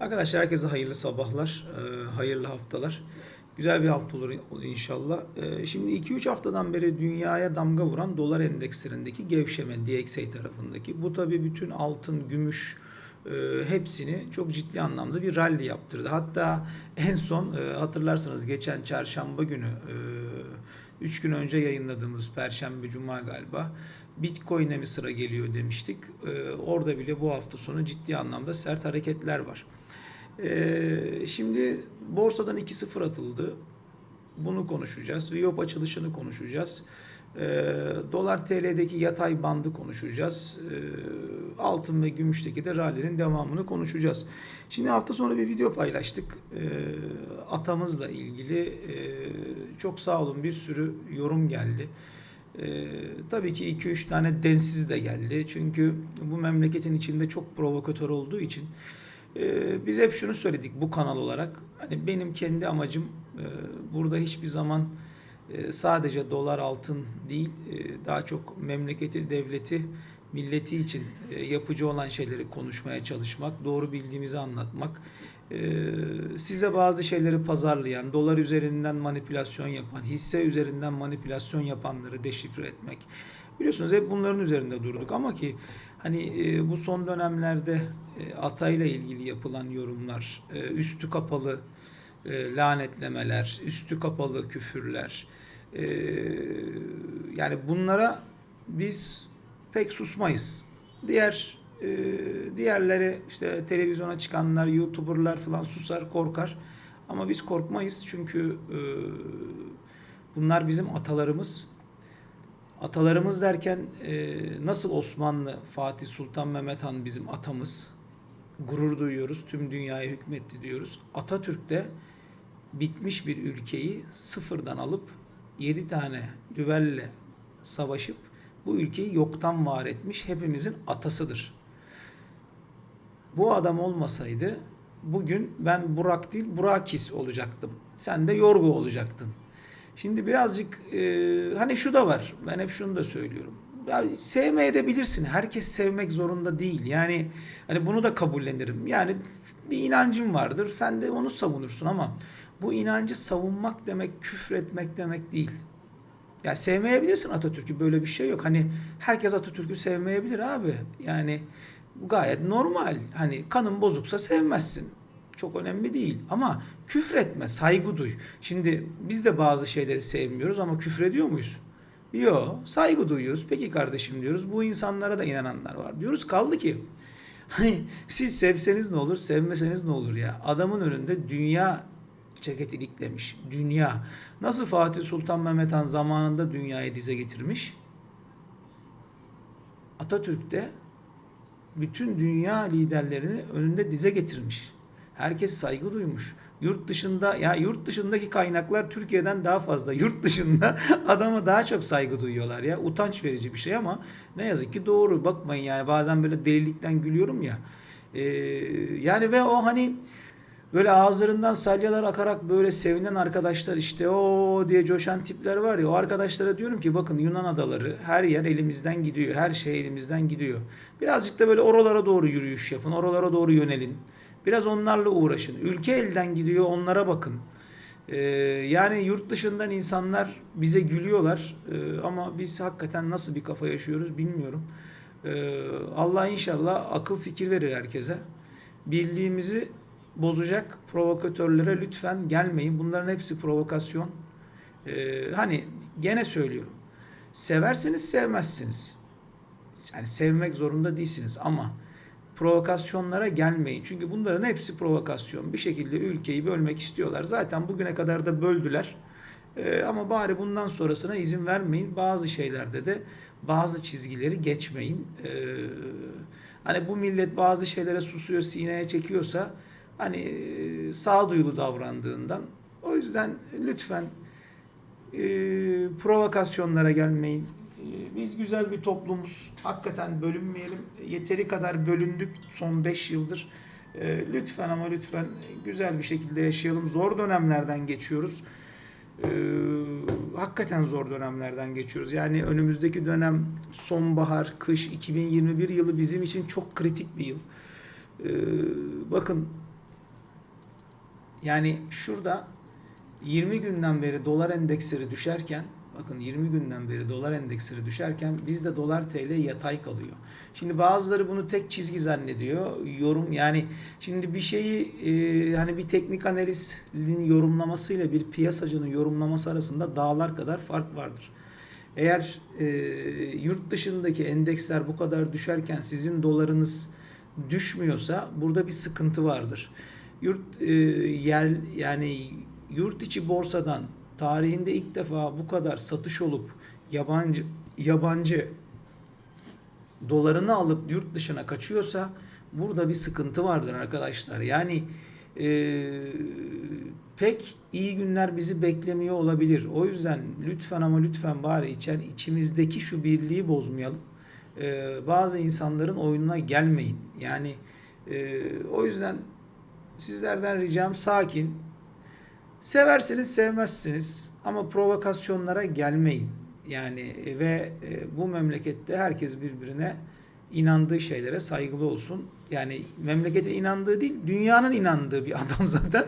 Arkadaşlar herkese hayırlı sabahlar, e, hayırlı haftalar. Güzel bir hafta olur inşallah. E, Şimdi 2-3 haftadan beri dünyaya damga vuran dolar endekslerindeki gevşeme DXY tarafındaki. Bu tabi bütün altın, gümüş e, hepsini çok ciddi anlamda bir rally yaptırdı. Hatta en son hatırlarsanız geçen çarşamba günü 3 gün önce yayınladığımız Perşembe Cuma galiba Bitcoin'e mi sıra geliyor demiştik. Orada bile bu hafta sonu ciddi anlamda sert hareketler var. Ee, şimdi borsadan 2-0 atıldı. Bunu konuşacağız. Viyop açılışını konuşacağız. Ee, Dolar TL'deki yatay bandı konuşacağız. Ee, altın ve gümüşteki de rally'nin devamını konuşacağız. Şimdi hafta sonu bir video paylaştık. Ee, atamızla ilgili ee, çok sağ olun bir sürü yorum geldi. Ee, tabii ki 2-3 tane densiz de geldi. Çünkü bu memleketin içinde çok provokatör olduğu için ee, biz hep şunu söyledik bu kanal olarak. Hani benim kendi amacım e, burada hiçbir zaman e, sadece dolar altın değil, e, daha çok memleketi, devleti, milleti için yapıcı olan şeyleri konuşmaya çalışmak, doğru bildiğimizi anlatmak, size bazı şeyleri pazarlayan, dolar üzerinden manipülasyon yapan, hisse üzerinden manipülasyon yapanları deşifre etmek. Biliyorsunuz hep bunların üzerinde durduk ama ki hani e, bu son dönemlerde e, atayla ilgili yapılan yorumlar, e, üstü kapalı e, lanetlemeler, üstü kapalı küfürler, e, yani bunlara biz pek susmayız. Diğer e, diğerleri işte televizyona çıkanlar, youtuberlar falan susar, korkar. Ama biz korkmayız çünkü e, bunlar bizim atalarımız. Atalarımız derken e, nasıl Osmanlı, Fatih Sultan Mehmet Han bizim atamız. Gurur duyuyoruz, tüm dünyaya hükmetti diyoruz. Atatürk de bitmiş bir ülkeyi sıfırdan alıp 7 tane düvelle savaşıp bu ülkeyi yoktan var etmiş hepimizin atasıdır. Bu adam olmasaydı bugün ben Burak değil Burakis olacaktım. Sen de Yorgo olacaktın. Şimdi birazcık e, hani şu da var. Ben hep şunu da söylüyorum. Ya sevmeye. Herkes sevmek zorunda değil. Yani hani bunu da kabullenirim. Yani bir inancın vardır. Sen de onu savunursun ama bu inancı savunmak demek küfretmek demek değil. Ya sevmeyebilirsin Atatürk'ü böyle bir şey yok. Hani herkes Atatürk'ü sevmeyebilir abi. Yani bu gayet normal. Hani kanın bozuksa sevmezsin. Çok önemli değil ama küfretme, saygı duy. Şimdi biz de bazı şeyleri sevmiyoruz ama küfrediyor muyuz? Yok, saygı duyuyoruz. Peki kardeşim diyoruz. Bu insanlara da inananlar var. Diyoruz kaldı ki hani siz sevseniz ne olur, sevmeseniz ne olur ya? Adamın önünde dünya ceket iliklemiş. Dünya. Nasıl Fatih Sultan Mehmet Han zamanında dünyayı dize getirmiş? Atatürk de bütün dünya liderlerini önünde dize getirmiş. Herkes saygı duymuş. Yurt dışında ya yurt dışındaki kaynaklar Türkiye'den daha fazla. Yurt dışında adama daha çok saygı duyuyorlar ya. Utanç verici bir şey ama ne yazık ki doğru. Bakmayın yani bazen böyle delilikten gülüyorum ya. Ee, yani ve o hani böyle ağızlarından salyalar akarak böyle sevinen arkadaşlar işte o diye coşan tipler var ya o arkadaşlara diyorum ki bakın Yunan adaları her yer elimizden gidiyor. Her şey elimizden gidiyor. Birazcık da böyle oralara doğru yürüyüş yapın. Oralara doğru yönelin. Biraz onlarla uğraşın. Ülke elden gidiyor onlara bakın. Ee, yani yurt dışından insanlar bize gülüyorlar ee, ama biz hakikaten nasıl bir kafa yaşıyoruz bilmiyorum. Ee, Allah inşallah akıl fikir verir herkese. Birliğimizi bozacak provokatörlere lütfen gelmeyin. Bunların hepsi provokasyon. Hani gene söylüyorum. Severseniz sevmezsiniz. Yani sevmek zorunda değilsiniz ama provokasyonlara gelmeyin. Çünkü bunların hepsi provokasyon. Bir şekilde ülkeyi bölmek istiyorlar. Zaten bugüne kadar da böldüler. Ee, ama bari bundan sonrasına izin vermeyin. Bazı şeylerde de bazı çizgileri geçmeyin. Ee, hani bu millet bazı şeylere susuyor, sineye çekiyorsa hani e, sağduyulu davrandığından o yüzden lütfen e, provokasyonlara gelmeyin. E, Biz güzel bir toplumuz. Hakikaten bölünmeyelim. Yeteri kadar bölündük son 5 yıldır. E, Lütfen ama lütfen güzel bir şekilde yaşayalım. Zor dönemlerden geçiyoruz. E, hakikaten zor dönemlerden geçiyoruz. Yani önümüzdeki dönem sonbahar, kış 2021 yılı bizim için çok kritik bir yıl. Bakın Yani şurada 20 günden beri dolar endeksleri düşerken bakın 20 günden beri dolar endeksleri düşerken bizde dolar TL yatay kalıyor. Şimdi bazıları bunu tek çizgi zannediyor. Yorum yani şimdi bir şeyi e, hani bir teknik analizin yorumlamasıyla bir piyasacının yorumlaması arasında dağlar kadar fark vardır. Eğer e, yurt dışındaki endeksler bu kadar düşerken sizin dolarınız düşmüyorsa burada bir sıkıntı vardır. Yurt e, yer yani yurt içi borsadan tarihinde ilk defa bu kadar satış olup yabancı yabancı dolarını alıp yurt dışına kaçıyorsa burada bir sıkıntı vardır arkadaşlar. Yani e, pek iyi günler bizi beklemiyor olabilir. O yüzden lütfen ama lütfen bari içen içimizdeki şu birliği bozmayalım. E, bazı insanların oyununa gelmeyin. Yani e, o yüzden sizlerden ricam sakin. Severseniz sevmezsiniz ama provokasyonlara gelmeyin. Yani e, ve e, bu memlekette herkes birbirine inandığı şeylere saygılı olsun. Yani memleketin inandığı değil, dünyanın inandığı bir adam zaten.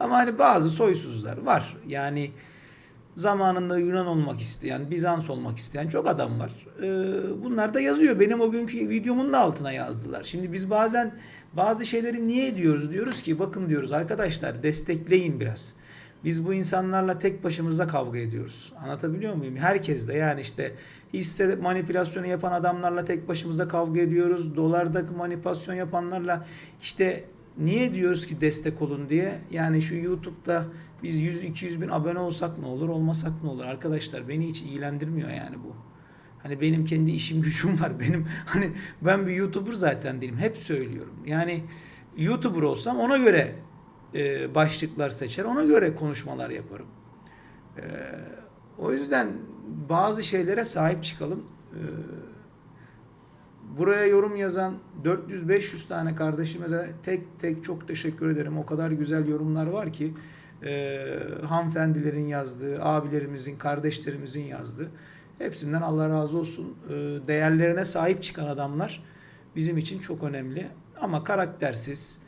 Ama hani bazı soysuzlar var. Yani zamanında Yunan olmak isteyen, Bizans olmak isteyen çok adam var. Ee, bunlar da yazıyor. Benim o günkü videomun da altına yazdılar. Şimdi biz bazen bazı şeyleri niye ediyoruz? Diyoruz ki bakın diyoruz arkadaşlar destekleyin biraz. Biz bu insanlarla tek başımıza kavga ediyoruz. Anlatabiliyor muyum? Herkes de yani işte hisse manipülasyonu yapan adamlarla tek başımıza kavga ediyoruz. Dolardaki manipülasyon yapanlarla işte niye diyoruz ki destek olun diye. Yani şu YouTube'da biz 100-200 bin abone olsak ne olur olmasak ne olur arkadaşlar beni hiç ilgilendirmiyor yani bu. Hani benim kendi işim gücüm var. Benim hani ben bir YouTuber zaten değilim. Hep söylüyorum. Yani YouTuber olsam ona göre e, başlıklar seçer. Ona göre konuşmalar yaparım. E, o yüzden bazı şeylere sahip çıkalım. E, buraya yorum yazan 400-500 tane kardeşimize tek tek çok teşekkür ederim. O kadar güzel yorumlar var ki e, hanımefendilerin yazdığı, abilerimizin, kardeşlerimizin yazdığı. Hepsinden Allah razı olsun. Değerlerine sahip çıkan adamlar bizim için çok önemli. Ama karaktersiz,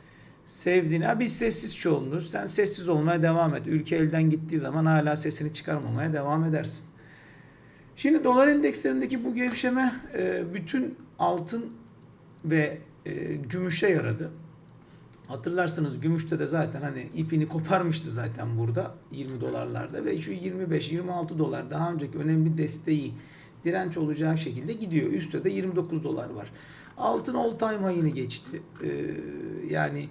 sevdiğini, ha biz sessiz çoğunluğuz. Sen sessiz olmaya devam et. Ülke elden gittiği zaman hala sesini çıkarmamaya devam edersin. Şimdi dolar endekslerindeki bu gevşeme e, bütün altın ve e, gümüşe yaradı. Hatırlarsanız gümüşte de zaten hani ipini koparmıştı zaten burada 20 dolarlarda ve şu 25-26 dolar daha önceki önemli desteği direnç olacağı şekilde gidiyor. Üstte de 29 dolar var. Altın all time high'ini geçti. Ee, yani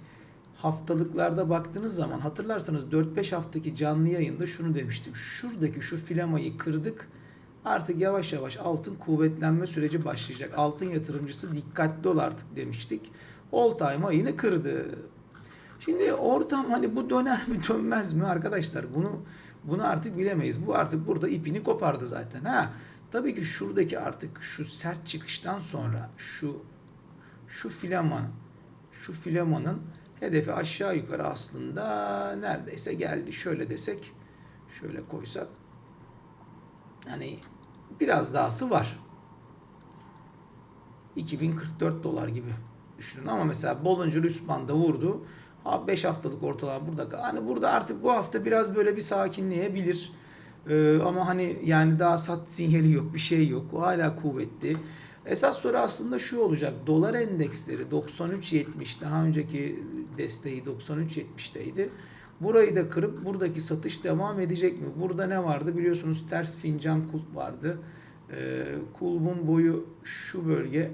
haftalıklarda baktığınız zaman hatırlarsanız 4-5 haftaki canlı yayında şunu demiştim. Şuradaki şu filamayı kırdık. Artık yavaş yavaş altın kuvvetlenme süreci başlayacak. Altın yatırımcısı dikkatli ol artık demiştik. All time high'ini kırdı. Şimdi ortam hani bu döner mi dönmez mi arkadaşlar? Bunu bunu artık bilemeyiz. Bu artık burada ipini kopardı zaten. Ha tabii ki şuradaki artık şu sert çıkıştan sonra şu şu filaman şu filamanın hedefi aşağı yukarı aslında neredeyse geldi. Şöyle desek, şöyle koysak hani biraz dahası var. 2044 dolar gibi düşünün ama mesela Bollinger üst banda vurdu. 5 haftalık ortalama burada. Hani burada artık bu hafta biraz böyle bir sakinleyebilir. Ee, ama hani yani daha sat sinyali yok, bir şey yok. O hala kuvvetli. Esas soru aslında şu olacak. Dolar endeksleri 93.70 daha önceki desteği 93.70'teydi. Burayı da kırıp buradaki satış devam edecek mi? Burada ne vardı? Biliyorsunuz ters fincan kulp vardı. Ee, kulbun boyu şu bölge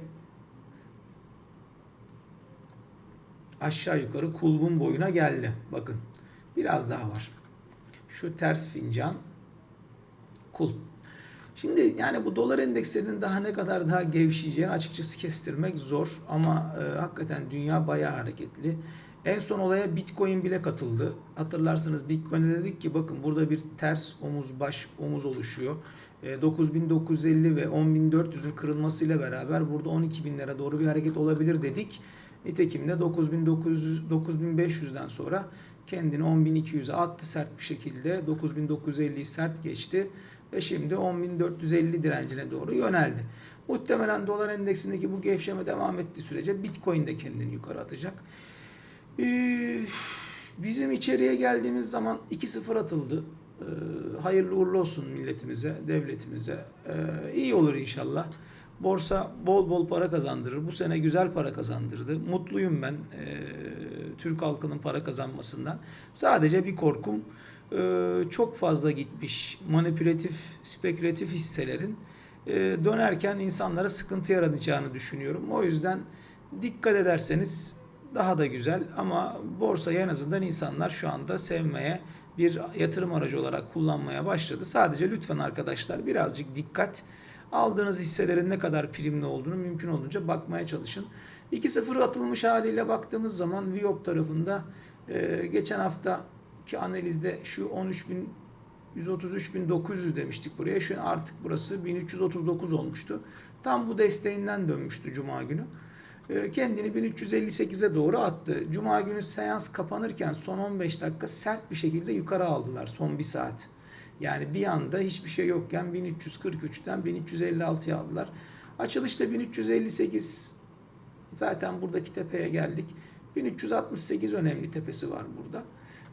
aşağı yukarı kulbun boyuna geldi. Bakın biraz daha var. Şu ters fincan kulp. Şimdi yani bu dolar endekslerinin daha ne kadar daha gevşeyeceğini açıkçası kestirmek zor ama e, hakikaten dünya bayağı hareketli. En son olaya Bitcoin bile katıldı. Hatırlarsınız Bitcoin'e dedik ki bakın burada bir ters omuz baş omuz oluşuyor. E, 9950 ve 10400'ün kırılmasıyla beraber burada 12000'lere doğru bir hareket olabilir dedik. Nitekim de 9900 9500'den sonra kendini 10200'e attı sert bir şekilde. 9950'yi sert geçti ve şimdi 10.450 direncine doğru yöneldi. Muhtemelen dolar endeksindeki bu gevşeme devam ettiği sürece Bitcoin de kendini yukarı atacak. Bizim içeriye geldiğimiz zaman 2-0 atıldı. Ee, hayırlı uğurlu olsun milletimize, devletimize. Ee, iyi olur inşallah. Borsa bol bol para kazandırır. Bu sene güzel para kazandırdı. Mutluyum ben ee, Türk halkının para kazanmasından. Sadece bir korkum ee, çok fazla gitmiş manipülatif, spekülatif hisselerin e, dönerken insanlara sıkıntı yaratacağını düşünüyorum. O yüzden dikkat ederseniz daha da güzel ama borsayı en azından insanlar şu anda sevmeye bir yatırım aracı olarak kullanmaya başladı. Sadece lütfen arkadaşlar birazcık dikkat aldığınız hisselerin ne kadar primli olduğunu mümkün olduğunca bakmaya çalışın. 2-0 atılmış haliyle baktığımız zaman Viop tarafında e, geçen haftaki analizde şu 13.000 133.900 demiştik buraya. Şu an artık burası 1339 olmuştu. Tam bu desteğinden dönmüştü Cuma günü. Ee, Kendini 1358'e doğru attı. Cuma günü seans kapanırken son 15 dakika sert bir şekilde yukarı aldılar son bir saat. Yani bir anda hiçbir şey yokken 1343'ten 1356'ya aldılar. Açılışta 1358 zaten buradaki tepeye geldik. 1368 önemli tepesi var burada.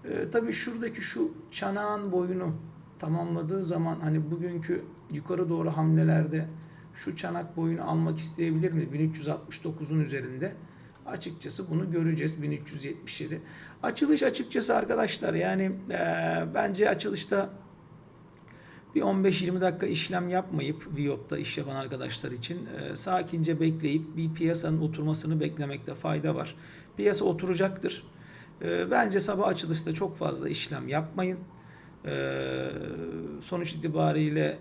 Ee, tabii şuradaki şu çanağın boyunu tamamladığı zaman hani bugünkü yukarı doğru hamlelerde şu çanak boyunu almak isteyebilir mi? 1369'un üzerinde. Açıkçası bunu göreceğiz 1377. Açılış açıkçası arkadaşlar yani e, bence açılışta bir 15-20 dakika işlem yapmayıp Viop'ta iş yapan arkadaşlar için e, sakince bekleyip bir piyasanın oturmasını beklemekte fayda var. Piyasa oturacaktır. E, bence sabah açılışta çok fazla işlem yapmayın. E, sonuç itibariyle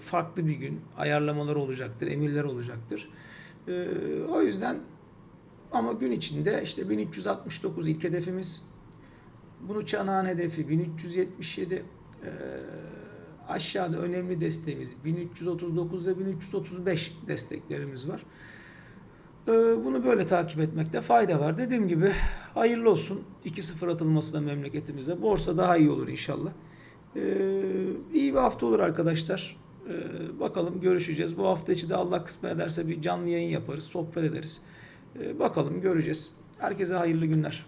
farklı bir gün ayarlamalar olacaktır, emirler olacaktır. E, o yüzden ama gün içinde işte 1369 ilk hedefimiz. Bunu çanağın hedefi 1377. E, aşağıda önemli desteğimiz 1339 ve 1335 desteklerimiz var. E, bunu böyle takip etmekte fayda var. Dediğim gibi hayırlı olsun. 2-0 atılması da memleketimize. Borsa daha iyi olur inşallah. Ee, iyi bir hafta olur arkadaşlar. Ee, bakalım görüşeceğiz. Bu hafta içi de Allah kısmet ederse bir canlı yayın yaparız, sohbet ederiz. Ee, bakalım göreceğiz. Herkese hayırlı günler.